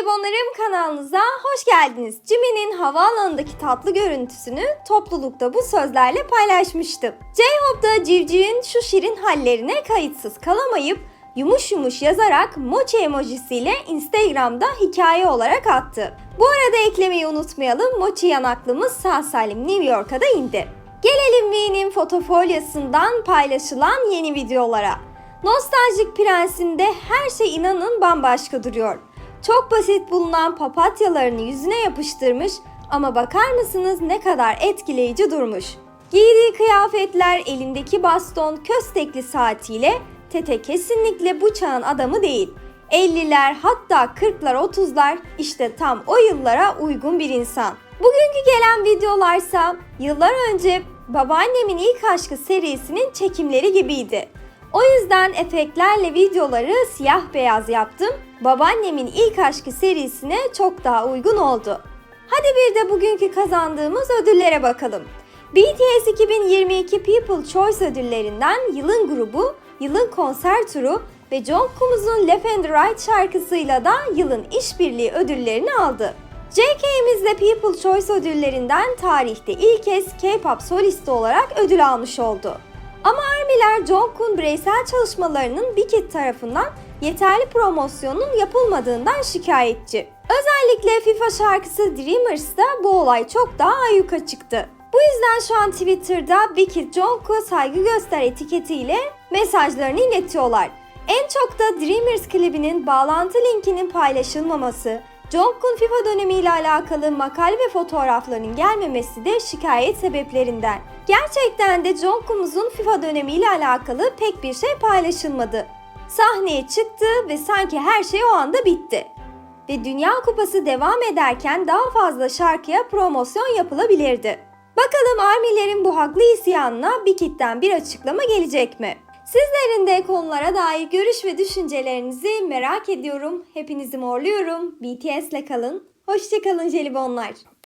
Jelibonlarım kanalınıza hoş geldiniz. Jimmy'nin havaalanındaki tatlı görüntüsünü toplulukta bu sözlerle paylaşmıştım. J-Hope'da civcivin şu şirin hallerine kayıtsız kalamayıp yumuş yumuş yazarak mochi emojisiyle Instagram'da hikaye olarak attı. Bu arada eklemeyi unutmayalım mochi yanaklımız sağ salim New York'a da indi. Gelelim V'nin fotofolyasından paylaşılan yeni videolara. Nostaljik Prens'inde her şey inanın bambaşka duruyor. Çok basit bulunan papatyalarını yüzüne yapıştırmış ama bakar mısınız ne kadar etkileyici durmuş. Giydiği kıyafetler, elindeki baston, köstekli saatiyle Tete kesinlikle bu çağın adamı değil. 50'ler hatta 40'lar 30'lar işte tam o yıllara uygun bir insan. Bugünkü gelen videolarsa yıllar önce babaannemin ilk aşkı serisinin çekimleri gibiydi. O yüzden efektlerle videoları siyah beyaz yaptım. Babaannemin ilk aşkı serisine çok daha uygun oldu. Hadi bir de bugünkü kazandığımız ödüllere bakalım. BTS 2022 People Choice ödüllerinden yılın grubu, yılın konser turu ve Jungkook'umuzun Left and Right şarkısıyla da yılın işbirliği ödüllerini aldı. JK'miz de People Choice ödüllerinden tarihte ilk kez K-pop solisti olarak ödül almış oldu. Ama ARMY'ler Jungkook'un bireysel çalışmalarının Bikit tarafından yeterli promosyonun yapılmadığından şikayetçi. Özellikle FIFA şarkısı Dreamers'ta bu olay çok daha ayyuka çıktı. Bu yüzden şu an Twitter'da Bikit Jungkook'a saygı göster etiketiyle mesajlarını iletiyorlar. En çok da Dreamers klibinin bağlantı linkinin paylaşılmaması, Jungkook'un FIFA dönemiyle alakalı makale ve fotoğraflarının gelmemesi de şikayet sebeplerinden. Gerçekten de Jungkook'umuzun FIFA dönemiyle alakalı pek bir şey paylaşılmadı. Sahneye çıktı ve sanki her şey o anda bitti. Ve Dünya Kupası devam ederken daha fazla şarkıya promosyon yapılabilirdi. Bakalım ARMY'lerin bu haklı isyanına Bikit'ten bir açıklama gelecek mi? Sizlerin de konulara dair görüş ve düşüncelerinizi merak ediyorum. Hepinizi morluyorum. BTS'le kalın. Hoşçakalın jelibonlar.